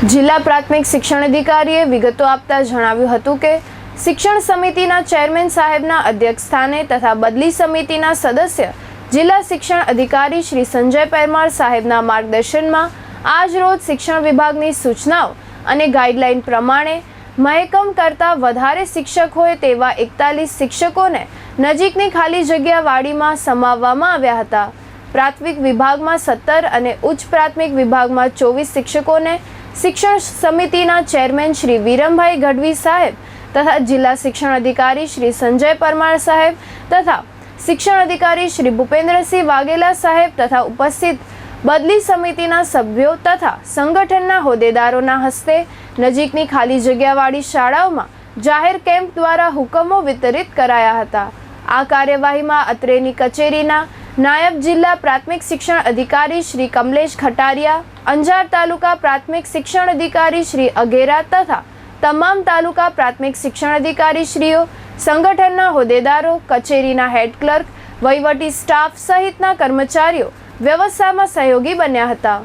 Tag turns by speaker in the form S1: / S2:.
S1: જિલ્લા પ્રાથમિક શિક્ષણ અધિકારીએ વિગતો આપતા જણાવ્યું હતું કે શિક્ષણ સમિતિના ચેરમેન સાહેબના અધ્યક્ષસ્થાને તથા બદલી સમિતિના સદસ્ય જિલ્લા શિક્ષણ અધિકારી શ્રી સંજય પરમાર સાહેબના માર્ગદર્શનમાં આજ રોજ શિક્ષણ વિભાગની સૂચનાઓ અને ગાઈડલાઈન પ્રમાણે મહેકમ કરતાં વધારે શિક્ષક હોય તેવા એકતાલીસ શિક્ષકોને નજીકની ખાલી જગ્યા વાડીમાં સમાવવામાં આવ્યા હતા. પ્રાથમિક વિભાગમાં સત્તર અને ઉચ્ચ પ્રાથમિક વિભાગમાં ચોવીસ શિક્ષકોને શિક્ષણ સમિતિના ચેરમેન શ્રી વિરમભાઈ ગઢવી સાહેબ તથા જિલ્લા શિક્ષણ અધિકારી શ્રી સંજય પરમાર સાહેબ તથા શિક્ષણ અધિકારી શ્રી ભૂપેન્દ્રસિંહ વાઘેલા સાહેબ તથા ઉપસ્થિત બદલી સમિતિના સભ્યો તથા સંગઠનના હોદ્દેદારોના હસ્તે નજીકની ખાલી જગ્યાવાળી શાળાઓમાં જાહેર કેમ્પ દ્વારા હુકમો વિતરિત કરાયા હતા. આ કાર્યવાહીમાં અત્રેની કચેરીના નાયબ જિલ્લા પ્રાથમિક શિક્ષણ અધિકારી શ્રી કમલેશ ખટારિયા, અંજાર તાલુકા પ્રાથમિક શિક્ષણ અધિકારી શ્રી અગેરા તથા તમામ તાલુકા પ્રાથમિક શિક્ષણ અધિકારી શ્રીઓ સંગઠનના હોદ્દેદારો, કચેરીના હેડ ક્લર્ક, વહીવટી સ્ટાફ સહિતના કર્મચારીઓ વ્યવસ્થામાં સહયોગી બન્યા હતા.